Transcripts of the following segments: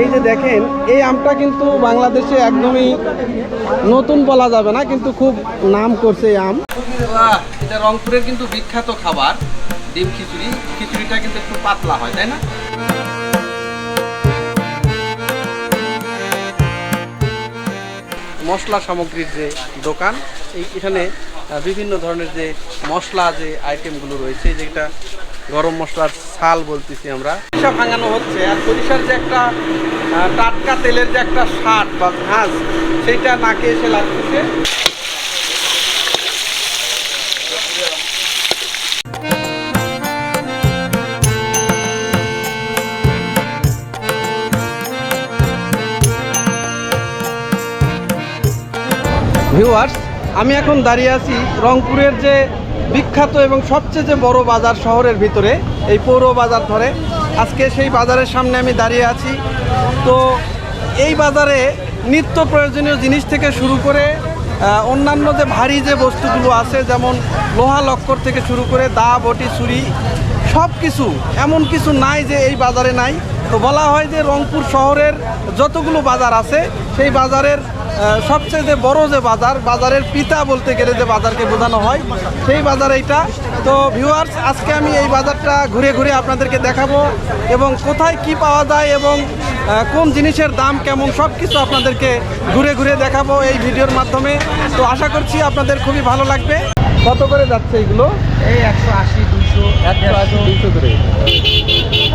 এই যে দেখেন, এই আমটা কিন্তু বাংলাদেশে একদমই নতুন বলা যাবে না, কিন্তু খুব নাম করছে এই আম। এটা রংপুরের কিন্তু বিখ্যাত খাবার, ডিম খিচুড়ি। খিচুড়িটা কিন্তু একটু পাতলা হয়, তাই না? মশলা সামগ্রীর যে দোকান, এই এখানে বিভিন্ন ধরনের যে মশলা যে আইটেমগুলো রয়েছে যেটা গরম মশলার ছাল বলতেছি আমরা। সরিষা ভাঙানো হচ্ছে, আর সরিষার যে একটা টাটকা তেলের যে একটা স্বাদ বা ঘাস, সেইটা নাকে এসে লাগতেছে ভিউয়ার্স আমি এখন দাঁড়িয়ে আছি রংপুরের যে বিখ্যাত এবং সবচেয়ে যে বড় বাজার শহরের ভিতরে, এই পৌর বাজার ধরে। আজকে সেই বাজারের সামনে আমি দাঁড়িয়ে আছি। তো এই বাজারে নিত্য প্রয়োজনীয় জিনিস থেকে শুরু করে অন্যান্য যে ভারী যে বস্তুগুলো আছে, যেমন লোহা লক্কর থেকে শুরু করে দা, বটি, ছুরি, সব কিছু, এমন কিছু নাই যে এই বাজারে নাই। তো বলা হয় যে রংপুর শহরের যতগুলো বাজার আছে, সেই বাজারের সবচেয়ে যে বড় যে বাজার বাজারের পিতা বলতে গেলে যে বাজারকে বোঝানো হয় সেই বাজার এইটা। তো ভিউয়ার্স আজকে আমি এই বাজারটা ঘুরে ঘুরে আপনাদেরকে দেখাবো এবং কোথায় কি পাওয়া যায় এবং কোন জিনিসের দাম কেমন সব কিছু আপনাদেরকে ঘুরে ঘুরে দেখাবো এই ভিডিওর মাধ্যমে। তো আশা করছি আপনাদের খুবই ভালো লাগবে। কত করে যাচ্ছে এইগুলো এই একশো আশি দুশো একশো আশি দুইশো করে।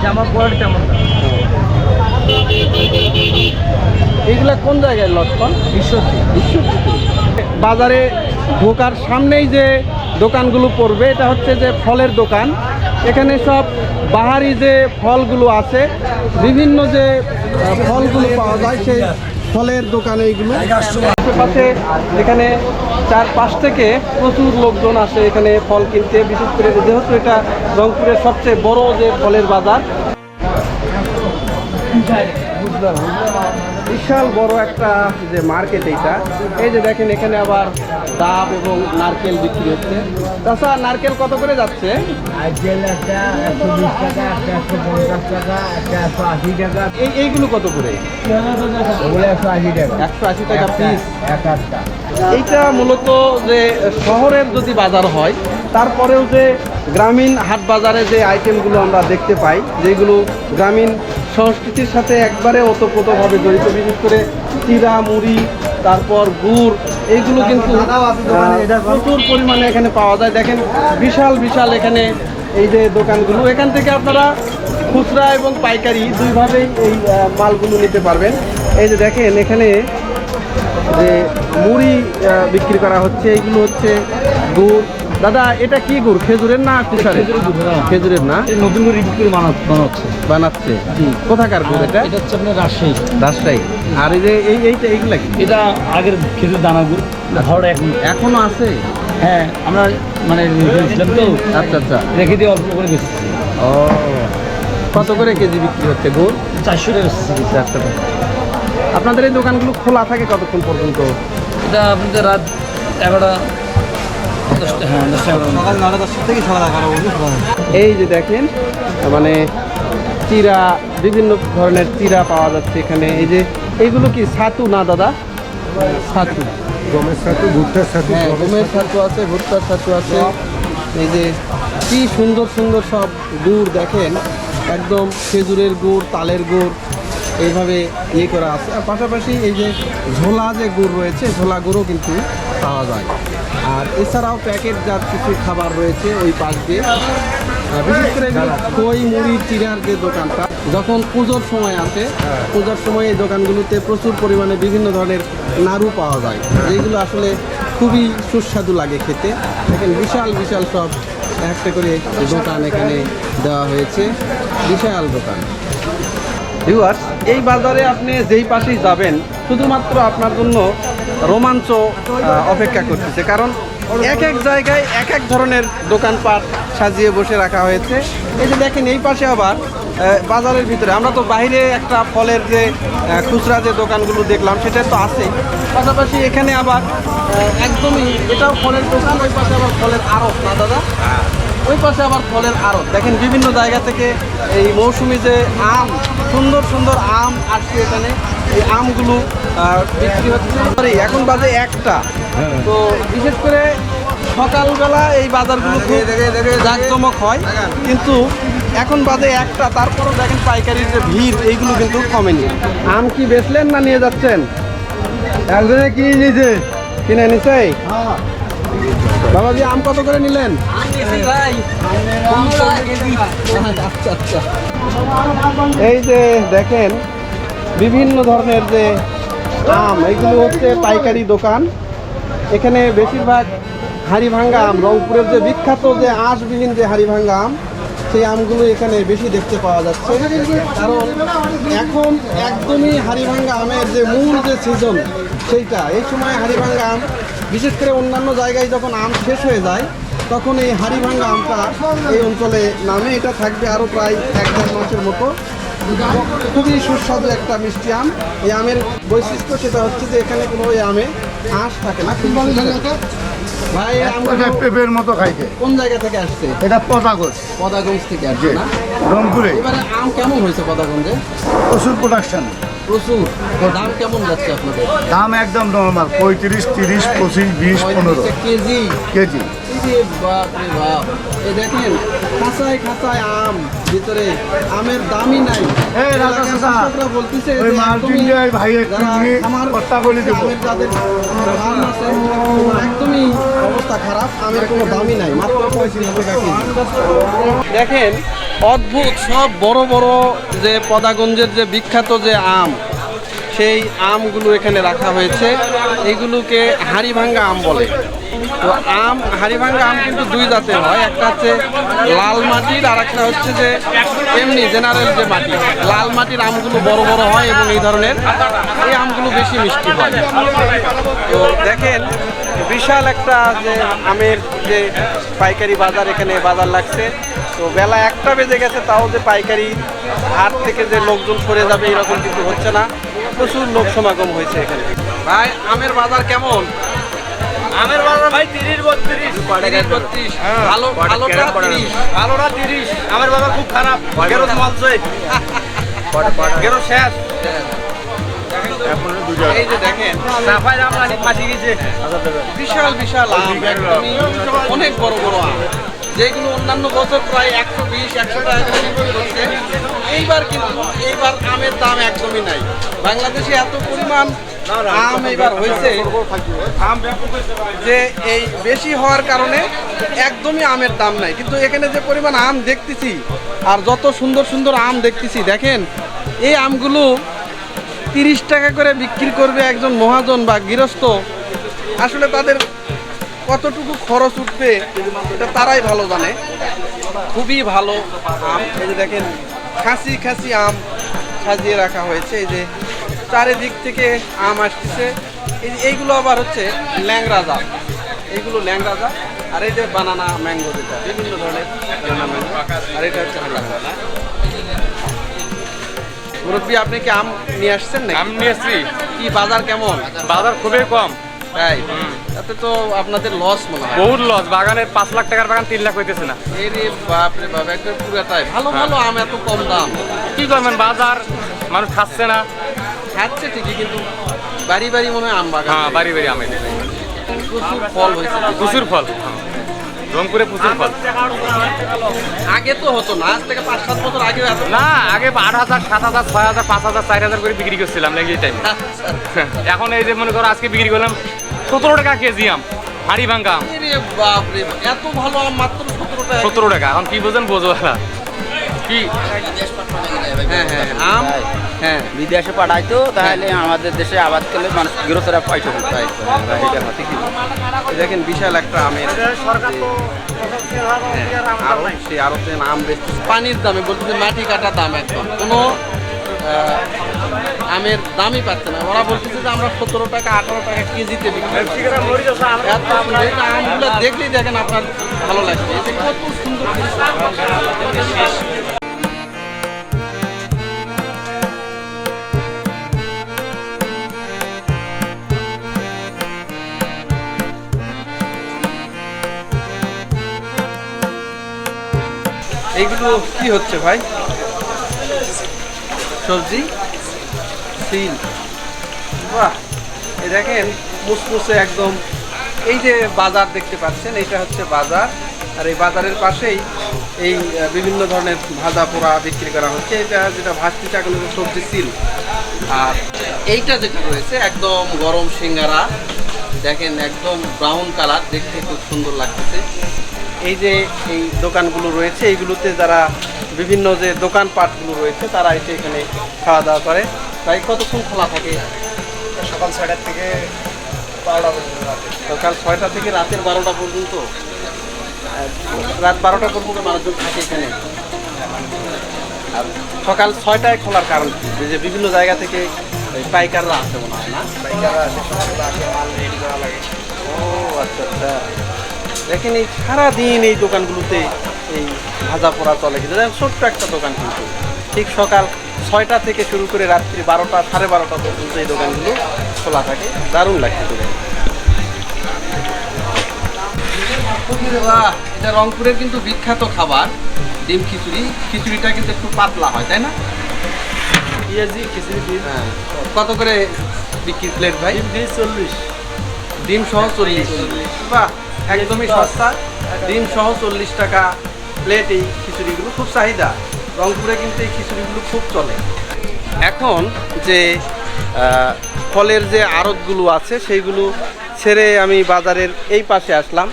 জামা পড়ে তেমন এইগুলা কোন জায়গায় লটকন বাজারে ঢোকার সামনেই যে দোকানগুলো পড়বে, এটা হচ্ছে যে ফলের দোকান। এখানে সব বাহারি যে ফলগুলো আছে, বিভিন্ন যে ফলগুলো পাওয়া যায় সেই ফলের দোকান এইগুলো আশেপাশে এখানে চার পাশ থেকে প্রচুর লোকজন আসে এখানে ফল কিনতে, বিশেষ করে যেহেতু এটা রংপুরের সবচেয়ে বড় যে ফলের বাজার। বিশাল বড় একটা যে মার্কেট এইটা এই যে দেখেন এখানে আবার ডাব এবং নারকেল বিক্রি হচ্ছে। তাছাড়া নারকেল কত করে যাচ্ছে? এইগুলো কত করে? একশো আশি টাকা। পিস এইটা মূলত যে শহরের যদি বাজার হয় তারপরেও যে গ্রামীণ হাট বাজারে যে আইটেমগুলো আমরা দেখতে পাই যেগুলো গ্রামীণ সংস্কৃতির সাথে একবারে ওতপ্রোতভাবে জড়িত বিশেষ করে চিরা মুড়ি তারপর গুড় এইগুলো কিন্তু প্রচুর পরিমাণে এখানে পাওয়া যায়। দেখেন বিশাল বিশাল এখানে এই যে দোকানগুলো। এখান থেকে আপনারা খুচরা এবং পাইকারি দুইভাবেই এই মালগুলো নিতে পারবেন। এই যে দেখেন এখানে যে মুড়ি বিক্রি করা হচ্ছে এইগুলো হচ্ছে গুড় দাদা এটা কি গুড়? খেজুরের না কুসারের খেজুরের না? নতুন করে করে বানা- বানাচ্ছে। বানাচ্ছে। কোথাকার গুড় এটা? এটা হচ্ছে আপনার রাজশাহী। রাজশাহী। আর এই যে এই এইটা এইগুলা কি? এটা আগের খেজুর দানা গুড় ভাড়া এখন এখনও আছে? হ্যাঁ আমরা মানে রেখেছিলাম তো। আচ্ছা আচ্ছা। রেখে দিয়ে অল্প করে বেশি ও। কত করে কেজি বিক্রি হচ্ছে গুড়? চারশো টাকা চারশো টাকা। আপনাদের এই দোকানগুলো খোলা থাকে কতক্ষণ পর্যন্ত? এটা আপনাদের রাত এগারোটা এই যে দেখেন মানে চিরা বিভিন্ন ধরনের চিরা পাওয়া যাচ্ছে এখানে। এই যে এইগুলো কি ছাতু না দাদা? ছাতু। গমের সাথে ভুট্টার সাথে হ্যাঁ গমের ছাতু আছে ভুট্টার ছাতু আছে। এই যে কি সুন্দর সুন্দর সব গুড় দেখেন। একদম খেজুরের গুড় তালের গুড়। এইভাবে ইয়ে করা আছে। আর পাশাপাশি এই যে ঝোলা যে গুড় রয়েছে, ঝোলা গুড়ও কিন্তু পাওয়া যায়। আর এছাড়াও প্যাকেটজাত কিছু খাবার রয়েছে ওই পাশ দিয়ে। বিশেষ করে খই মুড়ি চিরার যে দোকানটা, যখন পুজোর সময় আসে, পুজোর সময় এই দোকানগুলোতে প্রচুর পরিমাণে বিভিন্ন ধরনের নাড়ু পাওয়া যায়। যেগুলো আসলে খুবই সুস্বাদু লাগে খেতে। দেখেন বিশাল বিশাল সব একটা করে দোকান এখানে দেওয়া হয়েছে। বিশাল দোকান। ভিউয়ার্স এই বাজারে আপনি যেই পাশেই যাবেন, শুধুমাত্র আপনার জন্য রোমাঞ্চ অপেক্ষা করতেছে। কারণ এক এক জায়গায় এক এক ধরনের দোকানপাট সাজিয়ে বসে রাখা হয়েছে। এই যে দেখেন, এই পাশে আবার বাজারের ভিতরে, আমরা তো বাইরে একটা ফলের যে খুচরা যে দোকানগুলো দেখলাম, সেটা তো আছে পাশাপাশি এখানে আবার একদমই এটাও ফলের দোকান, ওই পাশে আবার ফলের আড়ত, না দাদা? ওই পাশে আবার ফলের আড়ত। দেখেন বিভিন্ন জায়গা থেকে এই মৌসুমি যে আম সুন্দর সুন্দর আম আসছে এখানে। এই আমগুলো বিক্রি হচ্ছে। এখন বাজে একটা। তো বিশেষ করে সকালবেলা এই বাজারগুলো খুব জাঁকজমক হয়। কিন্তু এখন বাজে একটা তারপরও দেখেন পাইকারির যে ভিড় এইগুলো কিন্তু কমেনি। আম কি বেচলেন না নিয়ে যাচ্ছেন? একজনে কিনে নিয়েছে কিনে নিছে? বাবাজি, আম কত করে নিলেন? এই যে দেখেন, বিভিন্ন ধরনের যে আম, এইগুলো হচ্ছে পাইকারি দোকান। এখানে বেশিরভাগ হাড়িভাঙ্গা আম, রংপুরের যে বিখ্যাত যে আঁশবিহীন যে হাড়িভাঙ্গা আম, সেই আমগুলো এখানে বেশি দেখতে পাওয়া যাচ্ছে। কারণ এখন একদমই হাড়িভাঙ্গা আমের যে মূল যে সিজন সেইটা, এই সময় হাড়িভাঙ্গা আম বিশেষ করে অন্যান্য জায়গায় যখন আম শেষ হয়ে যায় তখন এই হাড়িভাঙ্গা আমটা এই অঞ্চলে নামে। এটা থাকবে আরও প্রায় এক দেড় মাসের মতো। খুবই সুস্বাদু একটা মিষ্টি আম। এই আমের বৈশিষ্ট্য সেটা হচ্ছে যে এখানে কোনো এই আমে আঁশ থাকে না। ভাই এটা পেঁপের মতো খাইতে। কোন জায়গা থেকে আসছে? এটা পতাগজ পদাগঞ্জ থেকে আসছে না? রংপুরে। এবারে আম কেমন হয়েছে পদাগঞ্জে প্রচুর প্রোডাকশন প্রচুর। তো দাম কেমন যাচ্ছে আপনাদের? দাম একদম নর্মাল পঁয়ত্রিশ তিরিশ পঁচিশ বিশ পনেরো। কেজি। কেজি। বাপরে বাপ। দেখেন খাঁচায় খাঁচায় আম ভিতরে আমের দামই নাই। বলতেছে একদমই অবস্থা খারাপ আমের কোনো দামই নাই মাত্র পঁয়ত্রিশ টাকা দেখেন অদ্ভুত সব বড় বড় যে পদাগঞ্জের যে বিখ্যাত যে আম সেই আমগুলো এখানে রাখা হয়েছে। এগুলোকে হাড়িভাঙ্গা আম বলে। তো আম, হাড়িভাঙ্গা আম কিন্তু দুই জাতের হয়। একটা হচ্ছে লাল মাটির আর একটা হচ্ছে যে এমনি জেনারেল যে মাটি। লাল মাটির আমগুলো বড় বড় হয় এবং এই ধরনের। এই আমগুলো বেশি মিষ্টি হয়। তো দেখেন, বিশাল একটা যে আমের যে পাইকারি বাজার এখানে বাজার লাগছে। তো বেলা একটা বেজে গেছে, তাও যে পাইকারি হাট থেকে যে লোকজন সরে যাবে, এরকম কিছু হচ্ছে না। প্রচুর লোক সমাগম হয়েছে এখানে। ভাই আমের বাজার কেমন? আমের বাজার ভাই তিরিশ বত্রিশ। তিরিশ, বত্রিশ। ভালো ভালোটা তিরিশ। ভালোটা তিরিশ। আমের বাজার খুব খারাপ। গেরো মালছে গেরো শেষ। এই যে দেখেন সাফাই আমরা ফাঁসি গেছে বিশাল বিশাল আম। অনেক বড় বড় আম। যেগুলো অন্যান্য বছর প্রায় একশো বিশ, একশো টাকা এইবার কিন্তু এইবার আমের দাম একদমই নাই। বাংলাদেশে এত পরিমাণ আম এবার হয়েছে, আম যে এই বেশি হওয়ার কারণে একদমই আমের দাম নাই। কিন্তু এখানে যে পরিমাণ আম দেখতেছি, আর যত সুন্দর সুন্দর আম দেখতেছি, দেখেন, এই আমগুলো তিরিশ টাকা করে বিক্রি করবে একজন মহাজন বা গৃহস্থ। আসলে তাদের কতটুকু খরচ উঠবে এটা তারাই ভালো জানে। খুবই ভালো আম। এই যে দেখেন খাসি খাসি আম সাজিয়ে রাখা হয়েছে। এই যে চারিদিক থেকে আম আসতেছে এইগুলো আবার হচ্ছে ল্যাংরা জাত। এইগুলো ল্যাংরা জাত। আর এই যে বানানা ম্যাঙ্গো যেটা বিভিন্ন ধরনের বানানা ম্যাঙ্গো। আর এটা হচ্ছে মুরব্বী আপনি কি আম নিয়ে আসছেন না আম নিয়ে এসছি কি বাজার কেমন? বাজার খুবই কম। তাই? তাতে তো আপনাদের লস মনে হয়। বহুত লস বাগানের পাঁচ লাখ টাকার বাগান তিন লাখ হইতেছে না। এই রে বাপ একদম পুরাটাই ভালো ভালো আম এত কম দাম। কি করবেন বাজার মানুষ খাচ্ছে না? খাচ্ছে ঠিকই কিন্তু বাড়ি বাড়ি মনে হয় আম বাগান। হ্যাঁ বাড়ি বাড়ি আমের প্রচুর ফল হয়েছে। প্রচুর ফল। রংপুরে প্রচুর ফল আগে তো হতো না আজ থেকে পাঁচ সাত বছর আগে না আগে আট হাজার সাত হাজার ছয় হাজার পাঁচ হাজার চার হাজার করে বিক্রি করছিলাম নাকি এই টাইমে এখন এই যে মনে করো আজকে বিক্রি করলাম সতেরো টাকা কেজি আম হাড়ি ভাঙ্গা এত ভালো আম মাত্র সতেরো টাকা সতেরো টাকা এখন কি বোঝেন বোঝো কি? হ্যাঁ হ্যাঁ আম হ্যাঁ বিদেশে পাঠাইতো তাহলে আমাদের দেশে আবাদ করলে মানুষ গৃহস্থরা পয়সা করতে বলছেন। এই দেখেন বিশাল একটা আমের হ্যাঁ, আরও সে আরতে আম পানির দামে বলতেছে মাটি কাটা দাম একদম। কোনো আমের দামই পাচ্ছে না। ওরা বলতেছে যে আমরা সতেরো টাকা আঠারো টাকা কেজিতে বিক্রি এত আমগুলো দেখলেই দেখেন আপনার ভালো লাগবে। এই কত সুন্দর এইগুলো কি হচ্ছে ভাই? সবজি? সিল বাহ, এই দেখেন, মুসমুসে একদম এই যে বাজার দেখতে পাচ্ছেন এটা হচ্ছে বাজার। আর এই বাজারের পাশেই এই বিভিন্ন ধরনের ভাজা পোড়া বিক্রি করা হচ্ছে। এটা যেটা ভাজতে চাকন সবজি সিল আর এইটা যেটা রয়েছে, একদম গরম সিঙ্গারা। দেখেন, একদম ব্রাউন কালার দেখতে খুব সুন্দর লাগতেছে। এই যে এই দোকানগুলো রয়েছে এইগুলোতে যারা বিভিন্ন যে দোকানপাটগুলো রয়েছে তারা এসে এখানে খাওয়া দাওয়া করে। তাই কতক্ষণ খোলা থাকে? সকাল ছয়টার থেকে বারোটা পর্যন্ত সকাল ছয়টা থেকে রাতের বারোটা পর্যন্ত? রাত বারোটা পর্যন্ত মানুষজন থাকে এখানে? আর সকাল ছয়টায় খোলার কারণ কি? যে- বিভিন্ন জায়গা থেকে ওই পাইকাররা আসে মনে হয় না? পাইকাররা আসে মাল রেডি করা লাগে। ও আচ্ছা আচ্ছা। দেখেন এই সারাদিন এই দোকানগুলোতে এই ভাজা পোড়া চলে। কিন্তু ছোট্ট একটা দোকান কিন্তু। ঠিক সকাল ছয়টা থেকে শুরু করে রাত্রি বারোটা সাড়ে বারোটা পর্যন্ত এই দোকানগুলো খোলা থাকে। দারুণ লাগছে দোকান এটা রংপুরের কিন্তু বিখ্যাত খাবার ডিম খিচুড়ি। খিচুড়িটা কিন্তু একটু পাতলা হয় তাই না? পেঁয়াজি খিচুড়ি হ্যাঁ। কত করে বিক্রি প্লেট ভাই? চল্লিশ। ডিম সহ চল্লিশ। বাহ! একদমই সস্তা। ডিম সহ চল্লিশ টাকা প্লেট এই খিচুড়িগুলো খুব চাহিদা। রংপুরে কিন্তু এই খিচুড়িগুলো খুব চলে। এখন যে ফলের যে আড়তগুলো আছে সেইগুলো ছেড়ে আমি বাজারের এই পাশে আসলাম।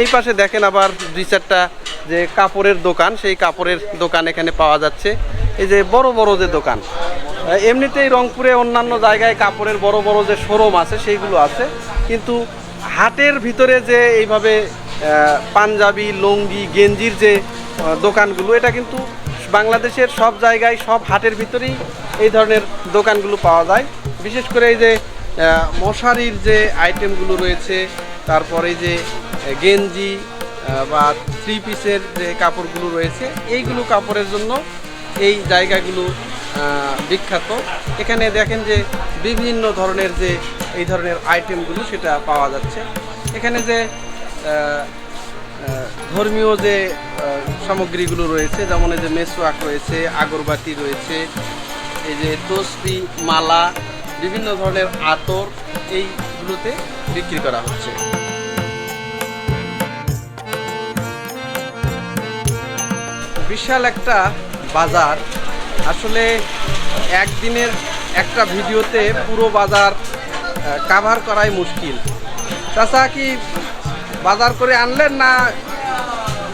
এই পাশে দেখেন আবার দুই চারটা যে কাপড়ের দোকান সেই কাপড়ের দোকান এখানে পাওয়া যাচ্ছে। এই যে বড় বড় যে দোকান এমনিতেই রংপুরে অন্যান্য জায়গায় কাপড়ের বড় বড় যে শোরুম আছে সেইগুলো আছে। কিন্তু হাটের ভিতরে যে এইভাবে পাঞ্জাবি, লুঙ্গি, গেঞ্জির যে দোকানগুলো, এটা কিন্তু বাংলাদেশের সব জায়গায়, সব হাটের ভিতরেই এই ধরনের দোকানগুলো পাওয়া যায়। বিশেষ করে এই যে মশারির যে আইটেমগুলো রয়েছে, তারপরে যে গেঞ্জি বা থ্রি পিসের যে কাপড়গুলো রয়েছে, এইগুলো কাপড়ের জন্য এই জায়গাগুলো বিখ্যাত। এখানে দেখেন যে বিভিন্ন ধরনের যে এই ধরনের আইটেমগুলো সেটা পাওয়া যাচ্ছে। এখানে যে ধর্মীয় যে সামগ্রীগুলো রয়েছে, যেমন এই যে মেসোয়াক রয়েছে, আগরবাতি রয়েছে, এই যে তসবি, মালা, বিভিন্ন ধরনের আতর, এইগুলোতে বিক্রি করা হচ্ছে। বিশাল একটা বাজার। আসলে একদিনের একটা ভিডিওতে পুরো বাজার কাভার করাই মুশকিল। চাচা কি বাজার করে আনলেন না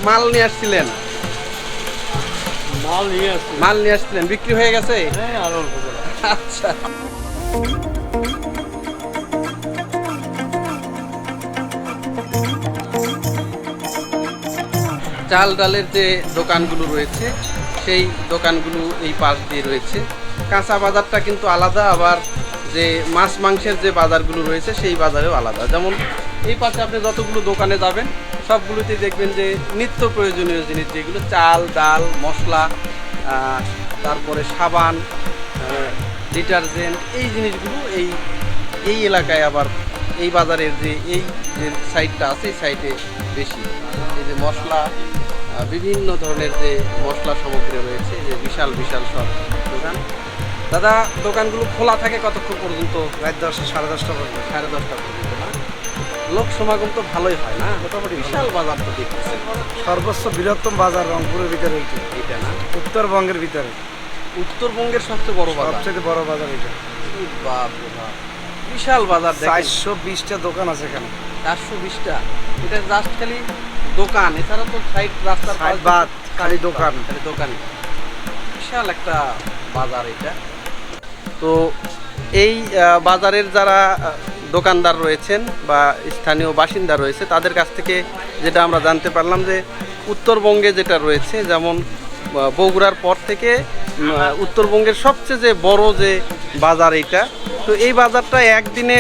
মাল নিয়ে আসছিলেন? মাল নিয়ে আসছে মাল নিয়ে আসছিলেন বিক্রি হয়ে গেছে? হ্যাঁ আর আচ্ছা। চাল ডালের যে দোকানগুলো রয়েছে সেই দোকানগুলো এই পাশ দিয়ে রয়েছে। কাঁচা বাজারটা কিন্তু আলাদা, আবার যে মাছ মাংসের যে বাজারগুলো রয়েছে সেই বাজারেও আলাদা। যেমন এই পাশে আপনি যতগুলো দোকানে যাবেন, সবগুলোতেই দেখবেন যে নিত্য প্রয়োজনীয় জিনিস যেগুলো চাল, ডাল, মশলা তারপরে সাবান ডিটারজেন্ট, এই জিনিসগুলো এই এই এলাকায় আবার এই বাজারের যে, এই যে সাইডটা আছে সাইডে বেশি। এই যে মশলা বিভিন্ন ধরনের যে মশলা সামগ্রী রয়েছে যে বিশাল বিশাল সব দোকান। দাদা দোকানগুলো খোলা থাকে কতক্ষণ পর্যন্ত? রাত দশটা সাড়ে দশটা পর্যন্ত। সাড়ে দশটা পর্যন্ত না? লোক সমাগম তো ভালোই হয় না? মোটামুটি বিশাল বাজার তো দেখতেছে। সর্বোচ্চ বৃহত্তম বাজার রংপুরের ভিতরে এইটা। এটা না? উত্তরবঙ্গের ভিতরে। উত্তরবঙ্গের সবচেয়ে বড় বাজার? সবচেয়ে বড় বাজার এটা বাপ। বিশাল বাজার চারশো বিশটা দোকান আছে এখানে। চারশো বিশটা? এটা জাস্ট খালি দোকান এছাড়া তো সাইড রাস্তার সাইড বাদ, খালি দোকান। খালি দোকান। বিশাল একটা বাজার এটা। তো এই বাজারের যারা দোকানদার রয়েছেন বা স্থানীয় বাসিন্দা রয়েছে তাদের কাছ থেকে যেটা আমরা জানতে পারলাম যে উত্তরবঙ্গে যেটা রয়েছে যেমন বগুড়ার পর থেকে উত্তরবঙ্গের সবচেয়ে যে বড় যে বাজার এইটা তো এই বাজারটা একদিনে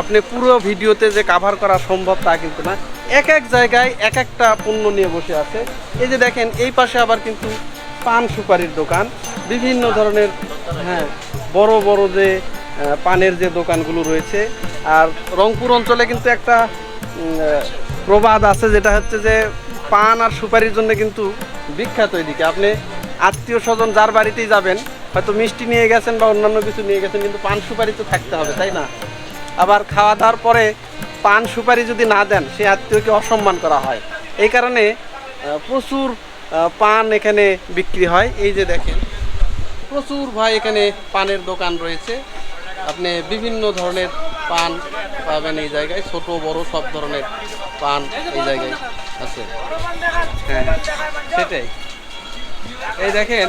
আপনি পুরো ভিডিওতে যে কাভার করা সম্ভব তা কিন্তু না। এক এক জায়গায় এক একটা পণ্য নিয়ে বসে আছে। এই যে দেখেন, এই পাশে আবার কিন্তু পান সুপারির দোকান। বিভিন্ন ধরনের হ্যাঁ বড় বড় যে পানের যে দোকানগুলো রয়েছে। আর রংপুর অঞ্চলে কিন্তু একটা প্রবাদ আছে, যেটা হচ্ছে যে, পান আর সুপারির জন্য কিন্তু বিখ্যাত এদিকে। আপনি আত্মীয় স্বজন যার বাড়িতেই যাবেন, হয়তো মিষ্টি নিয়ে গেছেন বা অন্যান্য কিছু নিয়ে গেছেন, কিন্তু পান সুপারি তো থাকতে হবে, তাই না? আবার খাওয়া দাওয়ার পরে পান সুপারি যদি না দেন সে আত্মীয়কে অসম্মান করা হয়। এই কারণে প্রচুর পান এখানে বিক্রি হয়। এই যে দেখেন প্রচুর ভাই এখানে পানের দোকান রয়েছে। আপনি বিভিন্ন ধরনের পান পাবেন এই জায়গায় ছোট বড় সব ধরনের পান এই জায়গায় আছে। হ্যাঁ হ্যাঁ, সেটাই। এই দেখেন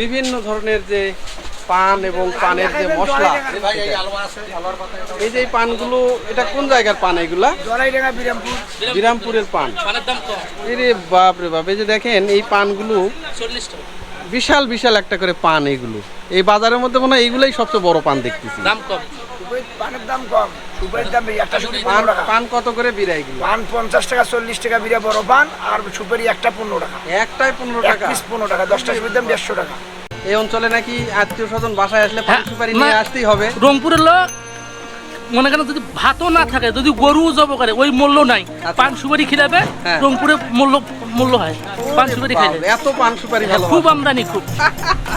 বিভিন্ন ধরনের যে পান এবং পানের যে মশলা এই যে এই পানগুলো এটা কোন জায়গার পান এগুলা? বিরামপুরের পান। এরে বাপ রে বাপ এই যে দেখেন এই পানগুলো বিশাল বিশাল একটা করে পান এগুলো। এই বাজারের মধ্যে মনে হয় এইগুলোই সবচেয়ে বড় পান দেখতেছি। পানের দাম কম। সুপারির দাম একটা সুপারি পান পনেরো টাকা। পান কত করে বিরা এগুলো? পান পঞ্চাশ টাকা চল্লিশ টাকা বিরা বড় পান আর সুপারি একটা পনেরো টাকা। একটাই পনেরো টাকা? পনেরো টাকা দশটা সুপারির দাম দেড়শো টাকা। এই অঞ্চলে নাকি আত্মীয় স্বজন বাসায় আসলে পান হ্যাঁ, সুপারি নিয়ে আসতেই হবে। রংপুরের লোক মনে করেন যদি ভাতও না থাকে যদি গরু জব করে ওই মূল্য নাই। আচ্ছা। পান সুপারি খিলাবে হ্যাঁ। রংপুরে মূল্য মূল্য হয়। পান সুপারি খাইলে। এত পান সুপারি ভালো খুব আমদানি খুব।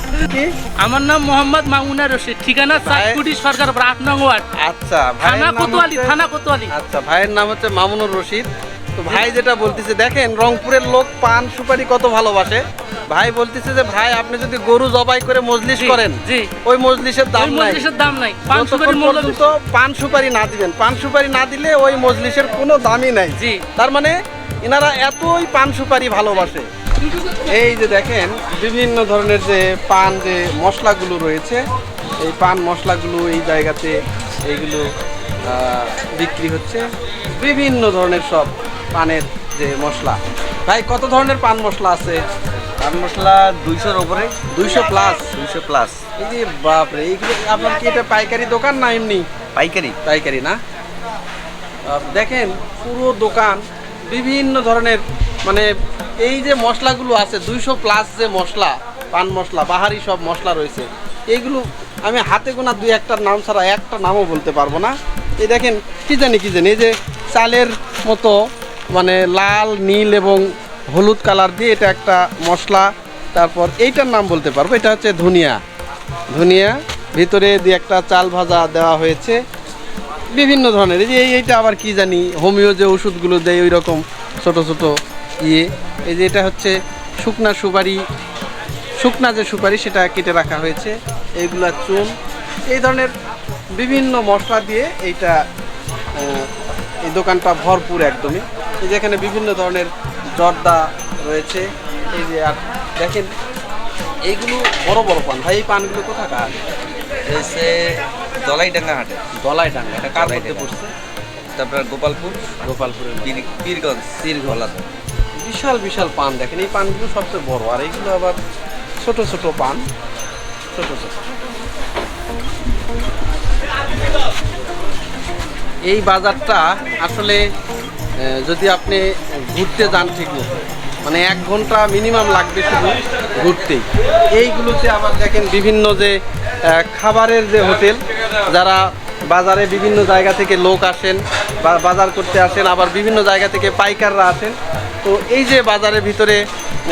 আমার নাম মোহাম্মদ মামুনা রশিদ ঠিকানা চাঁদকুটি সরকার আট নং ওয়ার্ড। আচ্ছা থানা কোতোয়ালি থানা কোতোয়ালি। আচ্ছা ভাইয়ের নাম হচ্ছে মামুনুর রশিদ। তো ভাই যেটা বলতেছে দেখেন রংপুরের লোক পান সুপারি কত ভালোবাসে। ভাই বলতেছে যে ভাই আপনি যদি গরু জবাই করে মজলিস জি, করেন জি। ওই মজলিসের দাম নাই। মজলিসের দাম নাই। পান সুপারি পর্যন্ত পান সুপারি না দিবেন পান সুপারি না দিলে ওই মজলিসের কোনো দামই নাই। জি। তার মানে এনারা এতই পান সুপারি ভালোবাসে। এই যে দেখেন বিভিন্ন ধরনের যে পান যে মশলাগুলো রয়েছে এই পান মশলাগুলো এই জায়গাতে এইগুলো আহ, বিক্রি হচ্ছে। বিভিন্ন ধরনের সব পানের যে মশলা। ভাই কত ধরনের পান মশলা আছে? পান মশলা দুইশোর ওপরে দুইশো প্লাস দুইশো প্লাস এই যে বাপরে এইগুলো আপনার কি এটা পাইকারি দোকান না এমনি? পাইকারি। পাইকারি না? দেখেন পুরো দোকান বিভিন্ন ধরনের মানে এই যে মশলাগুলো আছে দুইশো প্লাস যে মশলা পান মশলা বাহারি সব মশলা রয়েছে এইগুলো আমি হাতে গোনা দুই একটার নাম ছাড়া একটা নামও বলতে পারব না। এই দেখেন কি জানি কি জানি এই যে চালের মতো মানে লাল, নীল এবং হলুদ কালার দিয়ে এটা একটা মশলা। তারপর এইটার নাম বলতে পারব, এটা হচ্ছে ধনিয়া। ধনিয়া, ভিতরে দিয়ে একটা চাল ভাজা দেওয়া হয়েছে। বিভিন্ন ধরনের, এই যে এই- এইটা আবার কি জানি, হোমিও যে ওষুধগুলো দেয় ওই রকম ছোটো ছোটো ইয়ে। এই যে এটা হচ্ছে শুকনা সুপারি, শুকনা যে সুপারি সেটা কেটে রাখা হয়েছে। এইগুলা চুন, এই ধরনের বিভিন্ন মশলা দিয়ে এইটা এই দোকানটা ভরপুর একদমই। এই যে এখানে বিভিন্ন ধরনের জর্দা রয়েছে। এই যে আর দেখেন এইগুলো বড় বড় পান। ভাই এই পানগুলো কোথাকার? এসে দলাইডাঙ্গা হাটে। গলায় ডাঙ্গা এটা কার মধ্যে পড়ছে? তারপর গোপালপুর। গোপালপুরের পীরগঞ্জ। পীরগঞ্জ। বিশাল বিশাল পান। দেখেন এই পানগুলো সবচেয়ে বড়। আর এইগুলো আবার ছোট ছোট পান। ছোট ছোট। এই বাজারটা আসলে যদি আপনি ঘুরতে যান ঠিক মতো। মানে এক ঘণ্টা মিনিমাম লাগবে শুধু ঘুরতেই। এইগুলোতে আবার দেখেন বিভিন্ন যে খাবারের যে হোটেল, যারা বাজারে বিভিন্ন জায়গা থেকে লোক আসেন বা বাজার করতে আসেন, আবার বিভিন্ন জায়গা থেকে পাইকাররা আসেন। তো এই যে বাজারের ভিতরে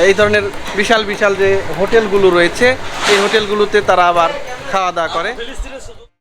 এই ধরনের বিশাল বিশাল যে হোটেলগুলো রয়েছে, এই হোটেলগুলোতে তারা আবার খাওয়া দাওয়া করে।